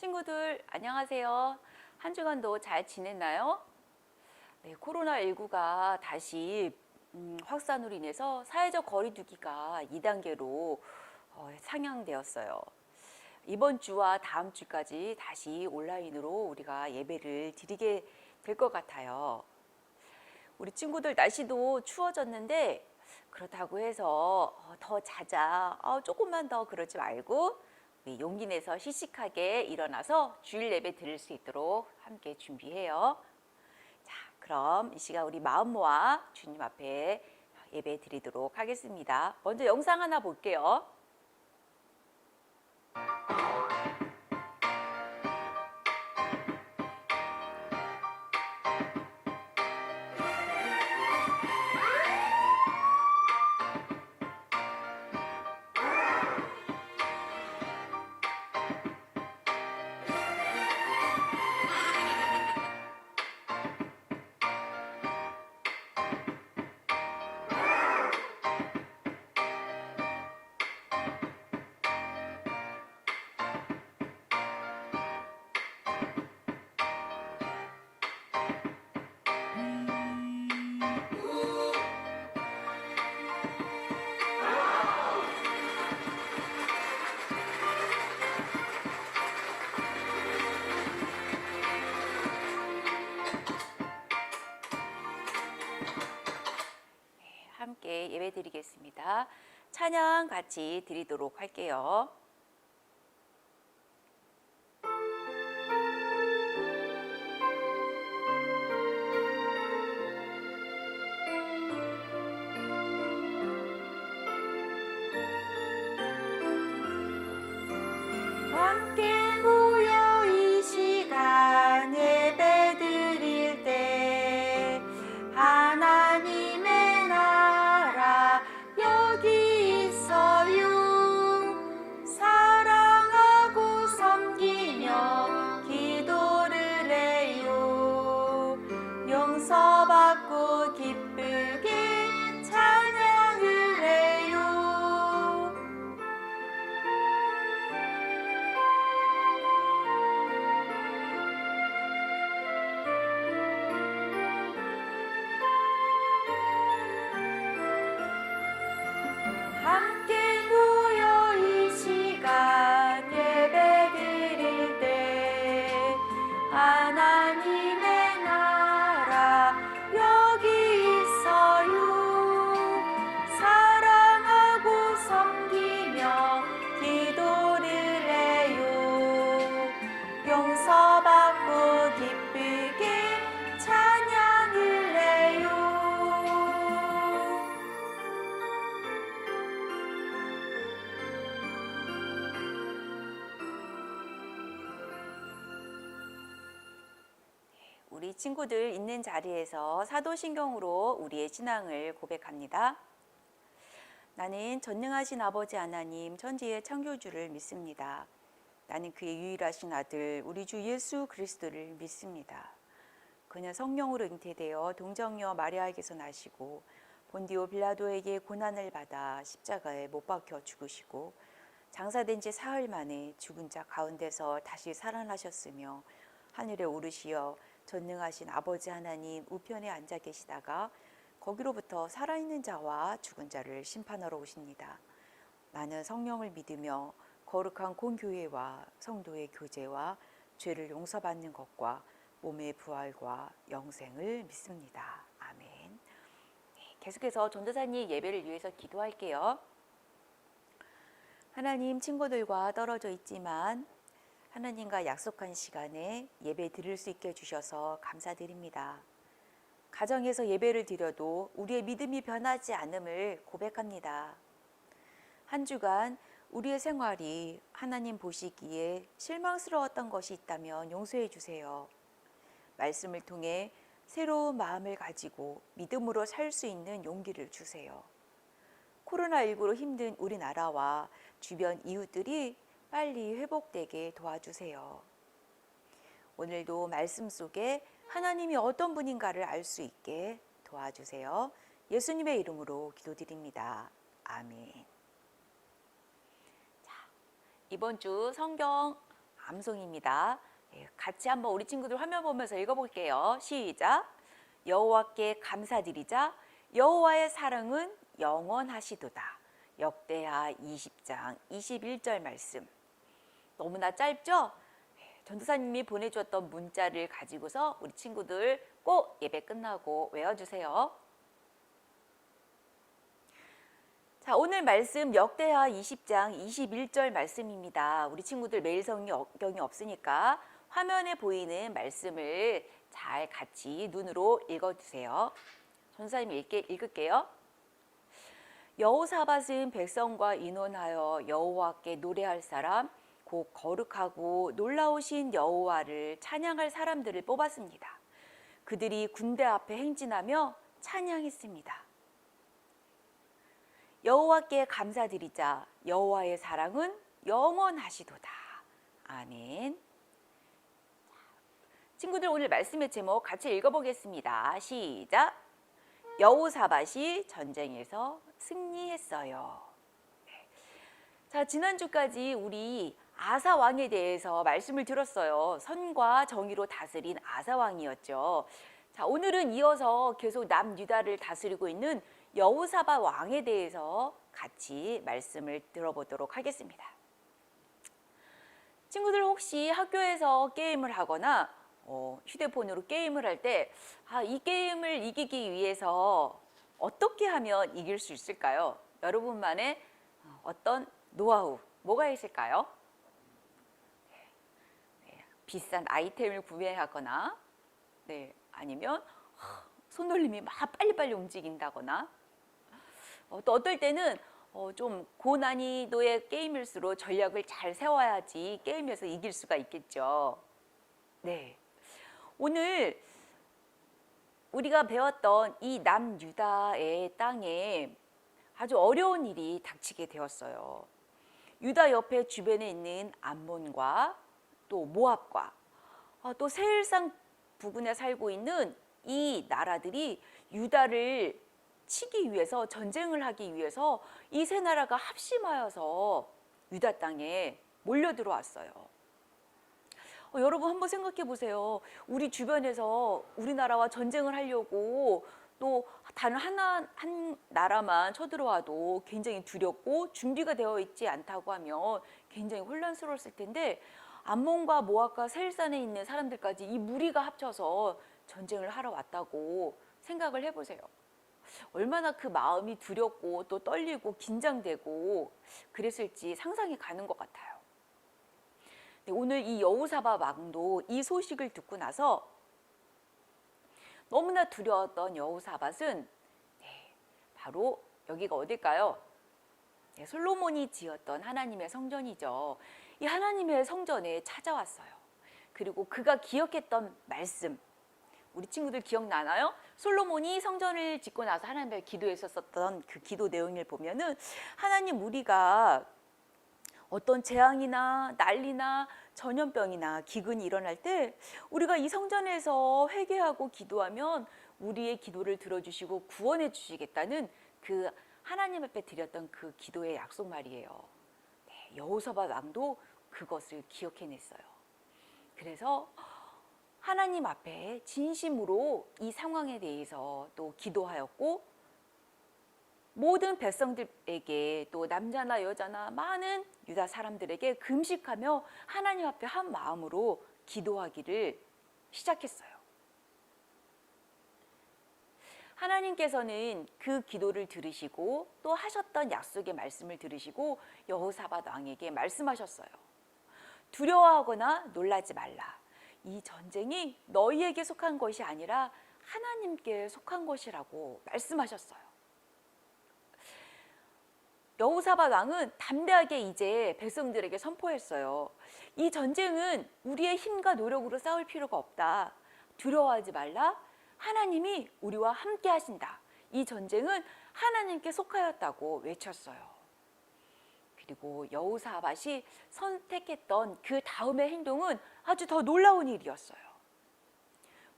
친구들 안녕하세요. 한 주간도 잘 지냈나요? 네, 코로나19가 다시 음, 확산으로 인해서 사회적 거리두기가 2단계로 어, 상향되었어요. 이번 주와 다음 주까지 다시 온라인으로 우리가 예배를 드리게 될 것 같아요. 우리 친구들 날씨도 추워졌는데 그렇다고 해서 어, 더 자자, 어, 조금만 더 그러지 말고 우리 용기 내서 시식하게 일어나서 주일 예배 드릴 수 있도록 함께 준비해요. 자, 그럼 이 시간 우리 마음 모아 주님 앞에 예배 드리도록 하겠습니다. 먼저 영상 하나 볼게요. 찬양 같이 드리도록 할게요. 함께 우리 친구들 있는 자리에서 사도신경으로 우리의 신앙을 고백합니다. 나는 전능하신 아버지 하나님 천지의 창조주를 믿습니다. 나는 그의 유일하신 아들 우리 주 예수 그리스도를 믿습니다. 그는 성령으로 잉태되어 동정녀 마리아에게서 나시고 본디오 빌라도에게 고난을 받아 십자가에 못 박혀 죽으시고 장사된 지 사흘 만에 죽은 자 가운데서 다시 살아나셨으며 하늘에 오르시어 전능하신 아버지 하나님 우편에 앉아 계시다가 거기로부터 살아있는 자와 죽은 자를 심판하러 오십니다. 나는 성령을 믿으며 거룩한 공교회와 성도의 교제와 죄를 용서받는 것과 몸의 부활과 영생을 믿습니다. 아멘. 네, 계속해서 전도사님 예배를 위해서 기도할게요. 하나님 친구들과 떨어져 있지만 하나님과 약속한 시간에 예배 드릴 수 있게 해주셔서 감사드립니다. 가정에서 예배를 드려도 우리의 믿음이 변하지 않음을 고백합니다. 한 주간 우리의 생활이 하나님 보시기에 실망스러웠던 것이 있다면 용서해 주세요. 말씀을 통해 새로운 마음을 가지고 믿음으로 살 수 있는 용기를 주세요. 코로나19로 힘든 우리나라와 주변 이웃들이 빨리 회복되게 도와주세요. 오늘도 말씀 속에 하나님이 어떤 분인가를 알 수 있게 도와주세요. 예수님의 이름으로 기도드립니다. 아멘. 자, 이번 주 성경 암송입니다. 예, 같이 한번 우리 친구들 화면 보면서 읽어볼게요. 시작. 여호와께 감사드리자. 여호와의 사랑은 영원하시도다. 역대하 20장 21절 말씀. 너무나 짧죠? 예, 전도사님이 보내주었던 문자를 가지고서 우리 친구들 꼭 예배 끝나고 외워주세요. 자, 오늘 말씀 역대하 20장 21절 말씀입니다. 우리 친구들 매일 성경이 없으니까 화면에 보이는 말씀을 잘 같이 눈으로 읽어주세요. 전사님 읽게, 읽을게요. 여호사밧은 백성과 인원하여 여호와께 노래할 사람 곧 거룩하고 놀라우신 여호와를 찬양할 사람들을 뽑았습니다. 그들이 군대 앞에 행진하며 찬양했습니다. 여호와께 감사드리자 여호와의 사랑은 영원하시도다. 아멘. 친구들 오늘 말씀의 제목 같이 읽어보겠습니다. 시작. 여호사밧이 전쟁에서 승리했어요. 네. 자 지난주까지 우리 아사 왕에 대해서 말씀을 들었어요. 선과 정의로 다스린 아사 왕이었죠. 자 오늘은 이어서 계속 남유다를 다스리고 있는 여호사밧 왕에 대해서 같이 말씀을 들어보도록 하겠습니다. 친구들 혹시 학교에서 게임을 하거나 어, 휴대폰으로 게임을 할 때, 아, 이 게임을 이기기 위해서 어떻게 하면 이길 수 있을까요? 여러분만의 어떤 노하우, 뭐가 있을까요? 네, 비싼 아이템을 구매하거나, 네, 아니면 손놀림이 막 빨리빨리 움직인다거나, 어, 또 어떨 때는 어, 좀 고난이도의 게임일수록 전략을 잘 세워야지 게임에서 이길 수가 있겠죠. 네. 오늘 우리가 배웠던 이 남유다의 땅에 아주 어려운 일이 닥치게 되었어요. 유다 옆에 주변에 있는 암몬과 또 모압과 아, 또 세일상 부근에 살고 있는 이 나라들이 유다를 치기 위해서 전쟁을 하기 위해서 이 세 나라가 합심하여서 유다 땅에 몰려 들어왔어요. 어, 여러분 한번 생각해 보세요. 우리 주변에서 우리나라와 전쟁을 하려고 또 다른 하나 한 나라만 쳐들어와도 굉장히 두렵고 준비가 되어 있지 않다고 하면 굉장히 혼란스러웠을 텐데 암몬과 모압과 세일산에 있는 사람들까지 이 무리가 합쳐서 전쟁을 하러 왔다고 생각을 해보세요. 얼마나 그 마음이 두렵고 또 떨리고 긴장되고 그랬을지 상상이 가는 것 같아요. 네, 오늘 이 여우사바 왕도 이 소식을 듣고 나서 너무나 두려웠던 여우사밧은 네, 바로 여기가 어딜까요? 네, 솔로몬이 지었던 하나님의 성전이죠. 이 하나님의 성전에 찾아왔어요. 그리고 그가 기억했던 말씀, 우리 친구들 기억나나요? 솔로몬이 성전을 짓고 나서 하나님께 기도했었던 그 기도 내용을 보면은 하나님 우리가 어떤 재앙이나 난리나 전염병이나 기근이 일어날 때 우리가 이 성전에서 회개하고 기도하면 우리의 기도를 들어주시고 구원해 주시겠다는 그 하나님 앞에 드렸던 그 기도의 약속 말이에요. 네, 여호사밧 왕도 그것을 기억해냈어요. 그래서 하나님 앞에 진심으로 이 상황에 대해서 또 기도하였고 모든 백성들에게 또 남자나 여자나 많은 유다 사람들에게 금식하며 하나님 앞에 한 마음으로 기도하기를 시작했어요. 하나님께서는 그 기도를 들으시고 또 하셨던 약속의 말씀을 들으시고 여호사밧 왕에게 말씀하셨어요. 두려워하거나 놀라지 말라. 이 전쟁이 너희에게 속한 것이 아니라 하나님께 속한 것이라고 말씀하셨어요. 여우사밧 왕은 담대하게 이제 백성들에게 선포했어요. 이 전쟁은 우리의 힘과 노력으로 싸울 필요가 없다. 두려워하지 말라. 하나님이 우리와 함께 하신다. 이 전쟁은 하나님께 속하였다고 외쳤어요. 그리고 여우사밧이 선택했던 그 다음의 행동은 아주 더 놀라운 일이었어요.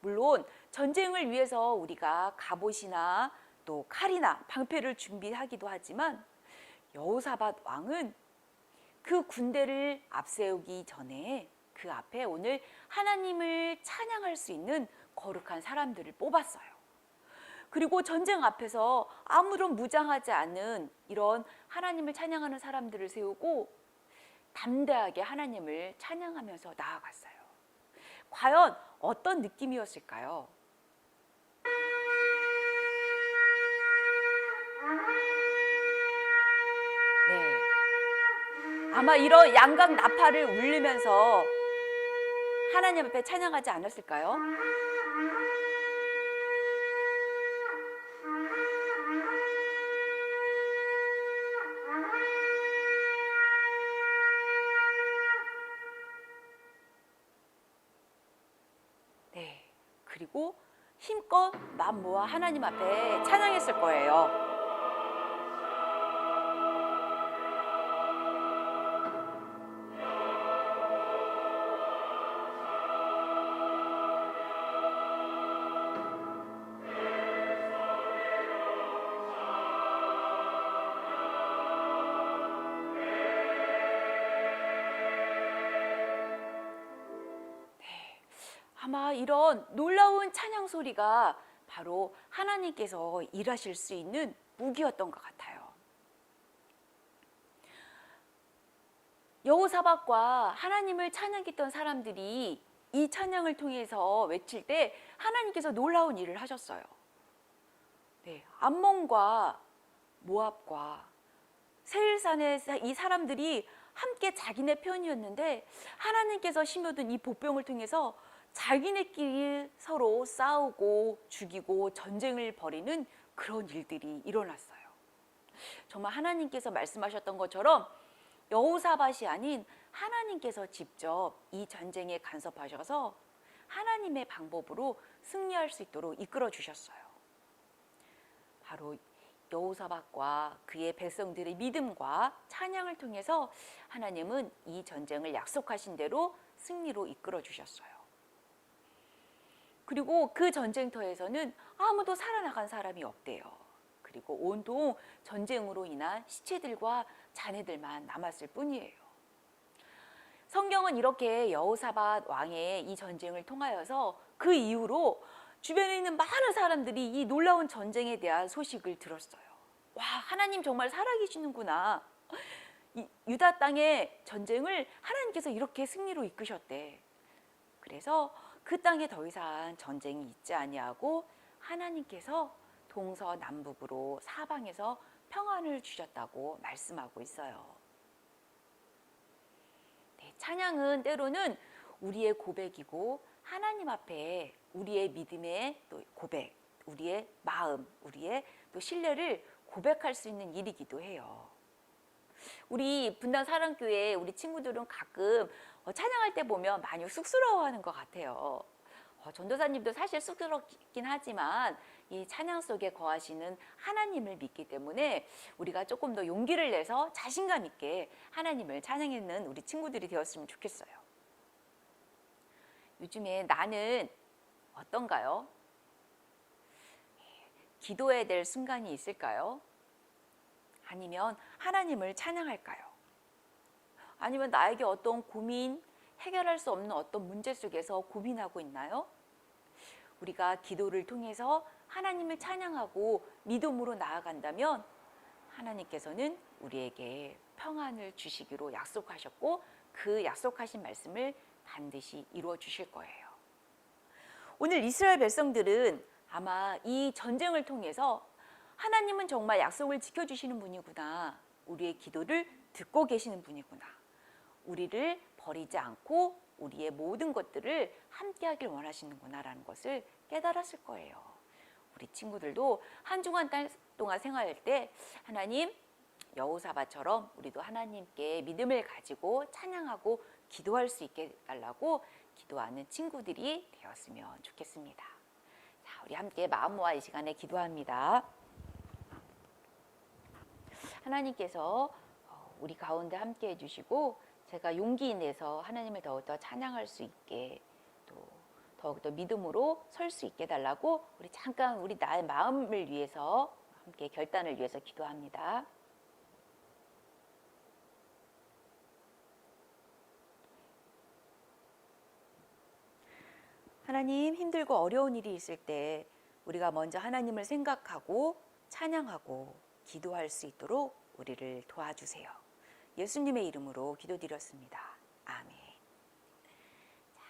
물론 전쟁을 위해서 우리가 갑옷이나 또 칼이나 방패를 준비하기도 하지만 여우사밧 왕은 그 군대를 앞세우기 전에 그 앞에 오늘 하나님을 찬양할 수 있는 거룩한 사람들을 뽑았어요. 그리고 전쟁 앞에서 아무런 무장하지 않은 이런 하나님을 찬양하는 사람들을 세우고 담대하게 하나님을 찬양하면서 나아갔어요. 과연 어떤 느낌이었을까요? 네. 아마 이런 양각 나팔을 울리면서 하나님 앞에 찬양하지 않았을까요? 네. 그리고 힘껏 마음 모아 하나님 앞에 찬양했을 거예요. 아마 이런 놀라운 찬양 소리가 바로 하나님께서 일하실 수 있는 무기였던 것 같아요. 여호사박과 하나님을 찬양했던 사람들이 이 찬양을 통해서 외칠 때 하나님께서 놀라운 일을 하셨어요. 네, 암몬과 모압과 세일산의 이 사람들이 함께 자기네 편이었는데 하나님께서 심어둔 이 복병을 통해서 자기네끼리 서로 싸우고 죽이고 전쟁을 벌이는 그런 일들이 일어났어요. 정말 하나님께서 말씀하셨던 것처럼 여호사밭이 아닌 하나님께서 직접 이 전쟁에 간섭하셔서 하나님의 방법으로 승리할 수 있도록 이끌어 주셨어요. 바로 여호사박과 그의 백성들의 믿음과 찬양을 통해서 하나님은 이 전쟁을 약속하신 대로 승리로 이끌어 주셨어요. 그리고 그 전쟁터에서는 아무도 살아나간 사람이 없대요. 그리고 온통 전쟁으로 인한 시체들과 자네들만 남았을 뿐이에요. 성경은 이렇게 여호사밧 왕의 이 전쟁을 통하여서 그 이후로 주변에 있는 많은 사람들이 이 놀라운 전쟁에 대한 소식을 들었어요. 와, 하나님 정말 살아계시는구나. 유다 땅의 전쟁을 하나님께서 이렇게 승리로 이끄셨대. 그래서 그 땅에 더 이상 전쟁이 있지 아니하고 하나님께서 동서남북으로 사방에서 평안을 주셨다고 말씀하고 있어요. 네, 찬양은 때로는 우리의 고백이고 하나님 앞에 우리의 믿음의 또 고백, 우리의 마음, 우리의 또 신뢰를 고백할 수 있는 일이기도 해요. 우리 분당 사랑교회 우리 친구들은 가끔 어, 찬양할 때 보면 많이 쑥스러워하는 것 같아요. 어, 전도사님도 사실 쑥스럽긴 하지만 이 찬양 속에 거하시는 하나님을 믿기 때문에 우리가 조금 더 용기를 내서 자신감 있게 하나님을 찬양하는 우리 친구들이 되었으면 좋겠어요. 요즘에 나는 어떤가요? 기도해야 될 순간이 있을까요? 아니면 하나님을 찬양할까요? 아니면 나에게 어떤 고민, 해결할 수 없는 어떤 문제 속에서 고민하고 있나요? 우리가 기도를 통해서 하나님을 찬양하고 믿음으로 나아간다면 하나님께서는 우리에게 평안을 주시기로 약속하셨고 그 약속하신 말씀을 반드시 이루어 주실 거예요. 오늘 이스라엘 백성들은 아마 이 전쟁을 통해서 하나님은 정말 약속을 지켜주시는 분이구나. 우리의 기도를 듣고 계시는 분이구나. 우리를 버리지 않고 우리의 모든 것들을 함께 하길 원하시는구나라는 것을 깨달았을 거예요. 우리 친구들도 한 주간 동안 생활할 때 하나님 여호사바처럼 우리도 하나님께 믿음을 가지고 찬양하고 기도할 수 있게 달라고 기도하는 친구들이 되었으면 좋겠습니다. 자, 우리 함께 마음 모아 이 시간에 기도합니다. 하나님께서 어, 우리 가운데 함께 해주시고 제가 용기 내서 하나님을 더욱더 찬양할 수 있게 또 더욱더 믿음으로 설 수 있게 달라고 우리 잠깐 우리 나의 마음을 위해서 함께 결단을 위해서 기도합니다. 하나님 힘들고 어려운 일이 있을 때 우리가 먼저 하나님을 생각하고 찬양하고 기도할 수 있도록 우리를 도와주세요. 예수님의 이름으로 기도드렸습니다. 아멘. 자,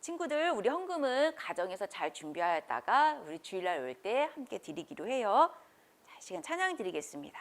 친구들, 우리 헌금은 가정에서 잘 준비하였다가 우리 주일날 올 때 함께 드리기로 해요. 자, 시간 찬양 드리겠습니다.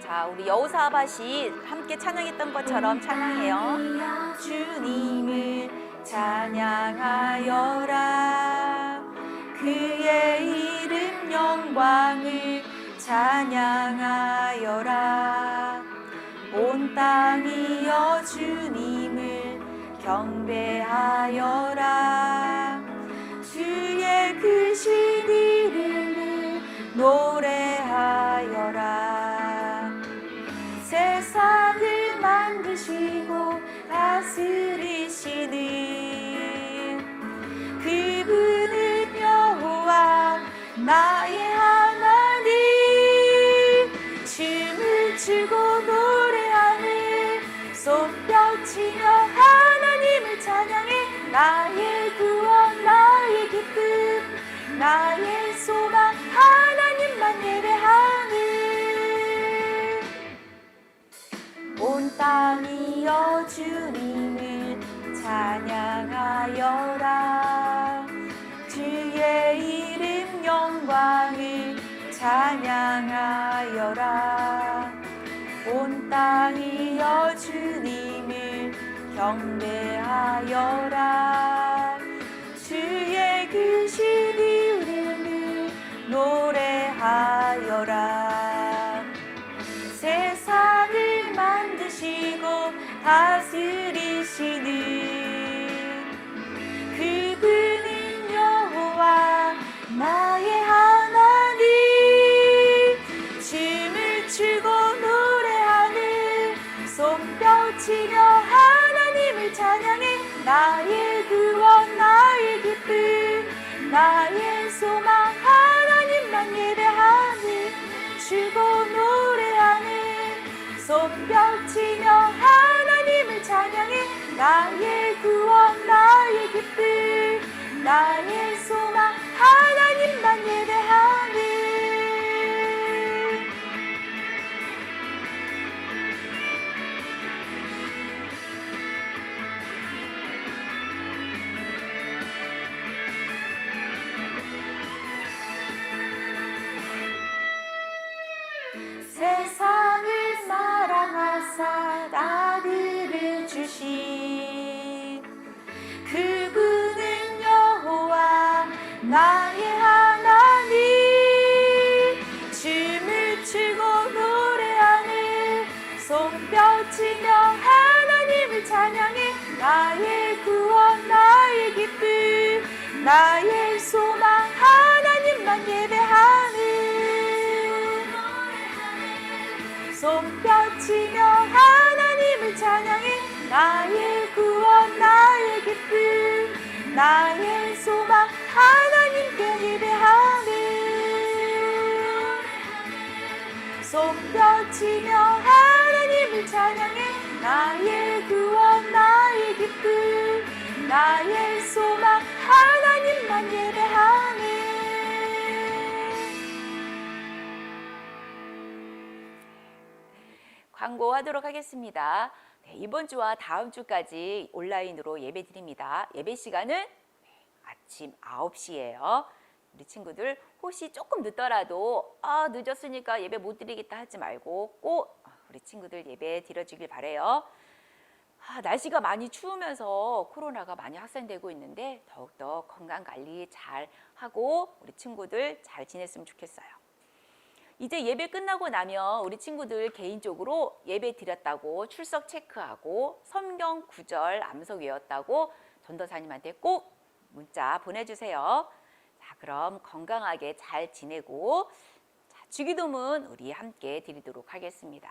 자, 우리 여우사 아바시 함께 찬양했던 것처럼 찬양해요. 주님을 찬양하여라. 그의 이름 영광을 찬양하여라. 온 땅이여 주님을 경배하여라. 주의 크신 이름을 노 온 땅이여 주님을 찬양하여라. 주의 이름 영광을 찬양하여라. 온 땅이여 주님을 경배하여라 그분은 여호와 나의 하나님. 춤을 추고 노래하는 손뼉치며 하나님을 찬양해 나의 구원 나의 기쁨 나의 소망 하나님만 예배하는 추고 노래하는 하나님을 찬 나의 소망 하나님만 예배하는 손뼉치며 하나님을 찬양해. 나의 구원 나의 기쁨 나의 소망 하나님께 예배하는 손뼉치며 하나님을 찬양해. 나의 구원 나의 기쁨 나의 소망 하나님만 예배하는 광고하도록 하겠습니다. 네, 이번 주와 다음 주까지 온라인으로 예배 드립니다. 예배 시간은 아침 9시예요. 우리 친구들 혹시 조금 늦더라도 아 늦었으니까 예배 못 드리겠다 하지 말고 꼭 우리 친구들 예배 드려주길 바래요. 아, 날씨가 많이 추우면서 코로나가 많이 확산되고 있는데 더욱더 건강 관리 잘 하고 우리 친구들 잘 지냈으면 좋겠어요. 이제 예배 끝나고 나면 우리 친구들 개인적으로 예배 드렸다고 출석 체크하고 성경 구절 암석 외웠다고 전도사님한테 꼭 문자 보내주세요. 자, 그럼 건강하게 잘 지내고 자, 주기도문 우리 함께 드리도록 하겠습니다.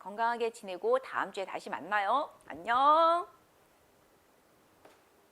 건강하게 지내고 다음 주에 다시 만나요. 안녕.